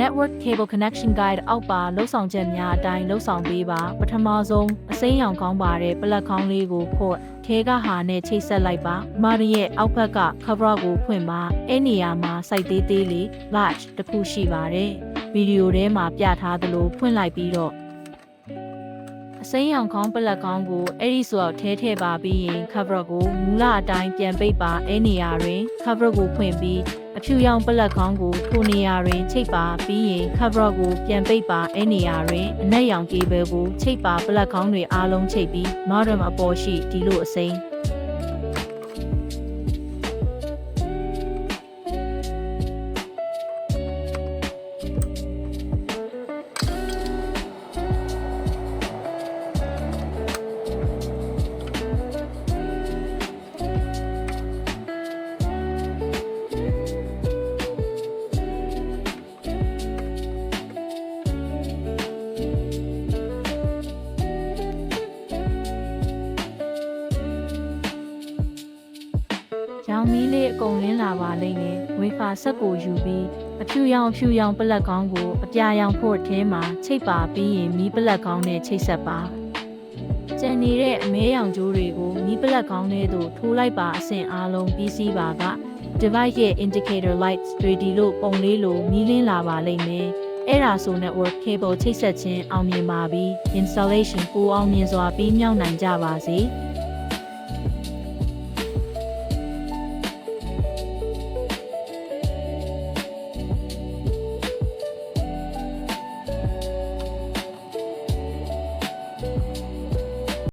network cable connection guide အောက်ပါလှုပ်ဆောင်ချက်များအတိုင်းလှုပ်ဆောင်ပေးပါပထမဆုံးအစိမ်းရောင်ကောင်းပါတဲ့ပလက်ခေါင်းလေးကိုဖို့ထဲကဟာနဲ့ချိတ်ဆက်လိုက်ပါမာရီရဲ့အောက်ဘက်က cover ကိုဖွင့်ပါအဲ့နေရာမှာစိုက်သေးသေးလေး large တစ်ခုရှိပါတယ်ဗီဒီယိုထဲမှာပြထားသလိုဖွင့်လိုက်ပြီးတော့ အစိမ်းရောင်ခေါင်းပလက်ခေါင်းကိုအဲ့ဒီဆိုတော့ထဲထည့်ပါပြီးရင် cover ကိုမူလအတိုင်းပြန်ပိတ်ပါအဲ့နေရာတွင် cover ကိုဖွင့်ပြီးအဖြူရောင်ပလက်ခေါင်းကိုထိုနေရာတွင်ချိတ်ပါပြီးရင် cover ကိုပြန်ပိတ်ပါအဲ့နေရာတွင်အနက်ရောင် cable ကိုချိတ်ပါပလက်ခေါင်းတွေအားလုံးချိတ်ပြီး modem အပေါ်ရှိဒီလိုအစိမ်း ရောင်မီးလေးအကုန်လင်းလာပါလိမ့်မယ်ဝေဖာဆက်ကိုယူပြီးအဖြူရောင်အဖြူရောင်ပလက်ကောင်းကိုအပြာရောင်ဖို့ထဲမှာချိတ်ပါပြီးရင်မီးပလက်ကောင်းနဲ့ချိတ်ဆက်ပါကျန်နေတဲ့အမဲရောင်ကြိုးတွေကိုမီးပလက်ကောင်းထဲသို့ထိုးလိုက်ပါအဆင့်အားလုံးပြီးစီးပါက device ရဲ့ indicator lights တွေဒီလို့ပုံလေးလိုမီးလင်းလာပါလိမ့်မယ်အဲ့ဒါဆို network cable ချိတ်ဆက်ခြင်းအောင်မြင်ပါပြီ installation ကိုအောင်မြင်စွာပြီးမြောက်နိုင်ကြပါစေ။